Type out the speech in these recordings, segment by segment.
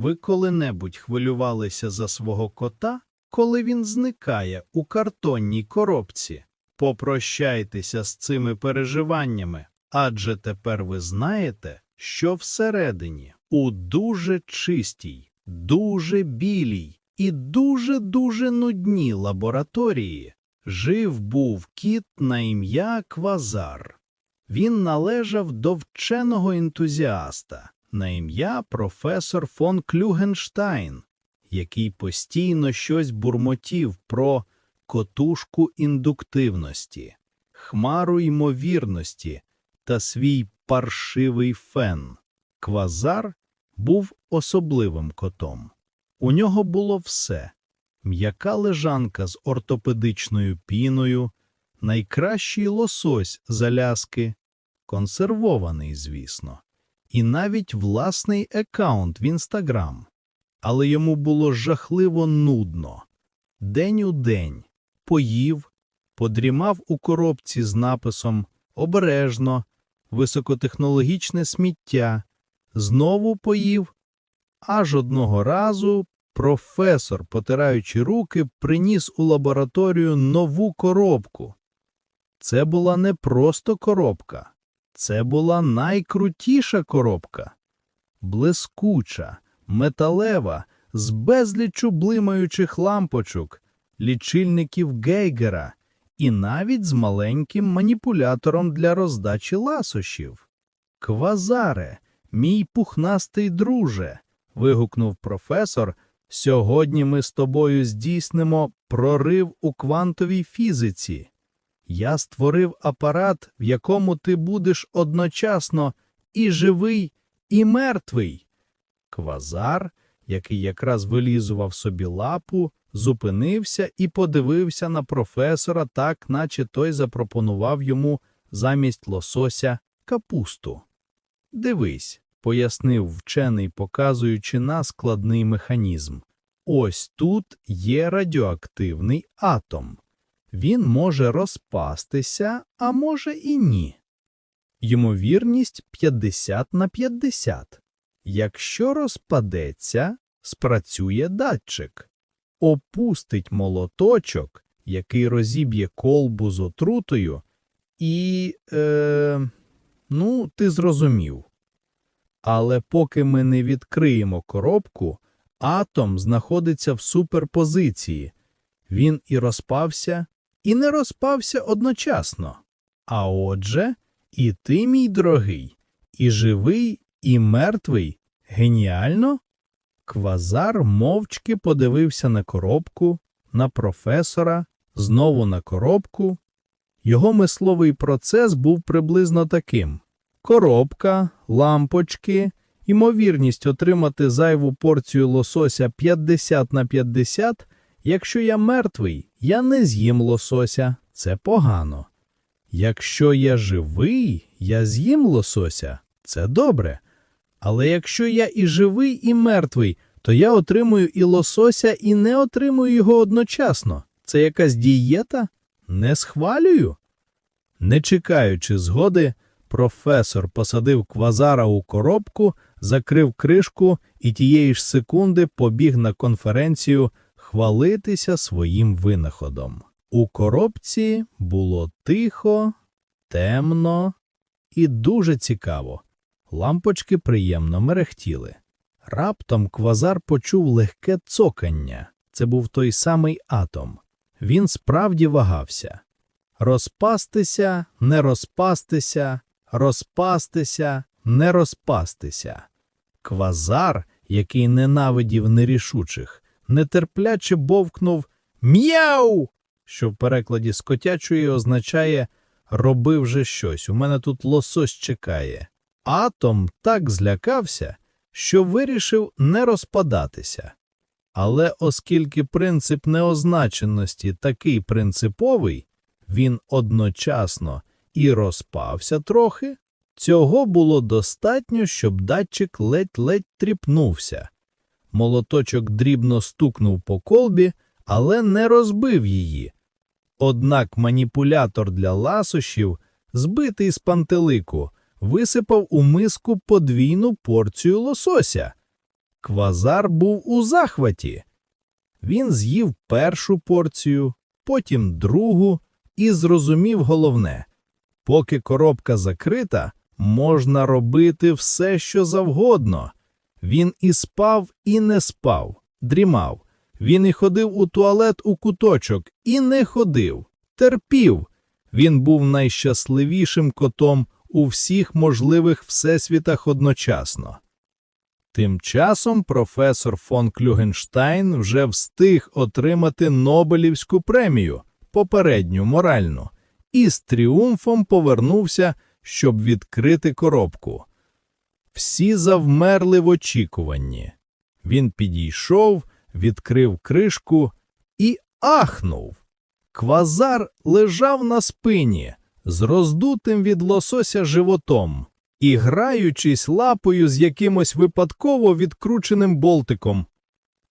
Ви коли-небудь хвилювалися за свого кота, коли він зникає у картонній коробці? Попрощайтеся з цими переживаннями, адже тепер ви знаєте, що всередині, у дуже чистій, дуже білій і дуже-дуже нудній лабораторії жив був кіт на ім'я Квазар. Він належав до вченого ентузіаста на ім'я професор фон Клюгенштайн, який постійно щось бурмотів про котушку індуктивності, хмару ймовірності та свій паршивий фен. Квазар був особливим котом. У нього було все м'яка лежанка з ортопедичною піною, найкращий лосось з Аляски, консервований, звісно, і навіть власний екаунт в Інстаграм. Але йому було жахливо нудно. День у день поїв, подрімав у коробці з написом «Обережно», високотехнологічне сміття, знову поїв, аж одного разу професор, потираючи руки, приніс у лабораторію нову коробку. Це була не просто коробка, це була найкрутіша коробка. Блискуча, металева, з безлічу блимаючих лампочок, лічильників Гейгера і навіть з маленьким маніпулятором для роздачі ласощів. Квазаре, мій пухнастий друже, вигукнув професор. Сьогодні ми з тобою здійснимо прорив у квантовій фізиці. Я створив апарат, в якому ти будеш одночасно і живий, і мертвий. Квазар, який якраз вилізував собі лапу, зупинився і подивився на професора так, наче той запропонував йому замість лосося капусту. Дивись, пояснив вчений, показуючи на складний механізм. Ось тут є радіоактивний атом. Він може розпастися, а може і ні. Ймовірність 50 на 50. Якщо розпадеться, спрацює датчик. Опустить молоточок, який розіб'є колбу з отрутою, і. Е, ну, ти зрозумів. Але поки ми не відкриємо коробку, атом знаходиться в суперпозиції. Він і розпався, і не розпався одночасно. А отже, і ти, мій дорогий, і живий, і мертвий. Геніально? Квазар мовчки подивився на коробку, на професора, знову на коробку. Його мисловий процес був приблизно таким: коробка, лампочки, ймовірність отримати зайву порцію лосося 50 на 50. Якщо я мертвий, я не з'їм лосося, це погано. Якщо я живий, я з'їм лосося, це добре. Але якщо я і живий, і мертвий, то я отримую і лосося, і не отримую його одночасно. Це якась дієта? Не схвалюю. Не чекаючи згоди, професор посадив квазара у коробку, закрив кришку і тієї ж секунди побіг на конференцію хвалитися своїм винаходом. У коробці було тихо, темно і дуже цікаво. Лампочки приємно мерехтіли. Раптом квазар почув легке цокання. Це був той самий атом. Він справді вагався. Розпастися, не розпастися, розпастися, не розпастися. Квазар, який ненавидів нерішучих, нетерпляче бовкнув М'яу, що в перекладі з котячої означає роби вже щось, у мене тут лосось чекає. Атом так злякався, що вирішив не розпадатися. Але оскільки принцип неозначеності такий принциповий, він одночасно і розпався трохи, цього було достатньо, щоб датчик ледь-ледь тріпнувся. Молоточок дрібно стукнув по колбі, але не розбив її. Однак маніпулятор для ласощів, збитий з пантелику, висипав у миску подвійну порцію лосося. Квазар був у захваті. Він з'їв першу порцію, потім другу і зрозумів головне поки коробка закрита, можна робити все, що завгодно. Він і спав, і не спав, дрімав. Він і ходив у туалет у куточок, і не ходив, терпів. Він був найщасливішим котом у всіх можливих всесвітах одночасно. Тим часом професор фон Клюгенштайн вже встиг отримати Нобелівську премію, попередню моральну, і з тріумфом повернувся, щоб відкрити коробку. Всі завмерли в очікуванні. Він підійшов, відкрив кришку і ахнув. Квазар лежав на спині з роздутим від лосося животом і граючись лапою з якимось випадково відкрученим болтиком.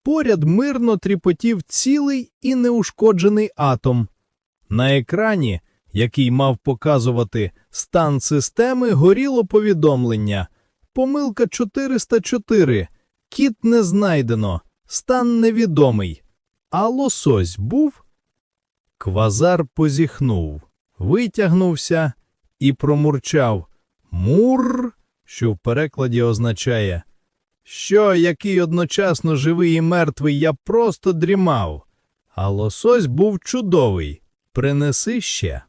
Поряд мирно тріпотів цілий і неушкоджений атом. На екрані, який мав показувати стан системи, горіло повідомлення. Помилка 404. Кіт не знайдено, стан невідомий. А лосось був? Квазар позіхнув, витягнувся і промурчав Мур, що в перекладі означає, що який одночасно живий і мертвий, я просто дрімав. А лосось був чудовий. Принеси ще.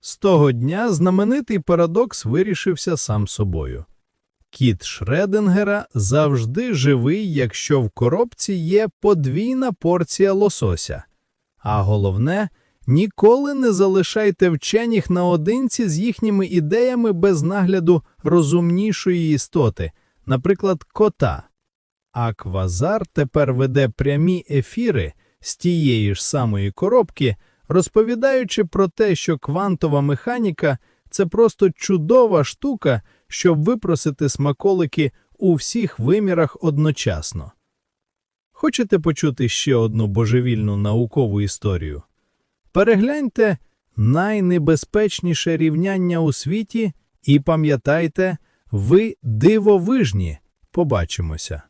З того дня знаменитий парадокс вирішився сам собою. Кіт Шредингера завжди живий, якщо в коробці є подвійна порція лосося. А головне, ніколи не залишайте вчених наодинці з їхніми ідеями без нагляду розумнішої істоти, наприклад, кота. А Квазар тепер веде прямі ефіри з тієї ж самої коробки, розповідаючи про те, що квантова механіка це просто чудова штука, щоб випросити смаколики у всіх вимірах одночасно. Хочете почути ще одну божевільну наукову історію? Перегляньте найнебезпечніше рівняння у світі і пам'ятайте, ви дивовижні. Побачимося.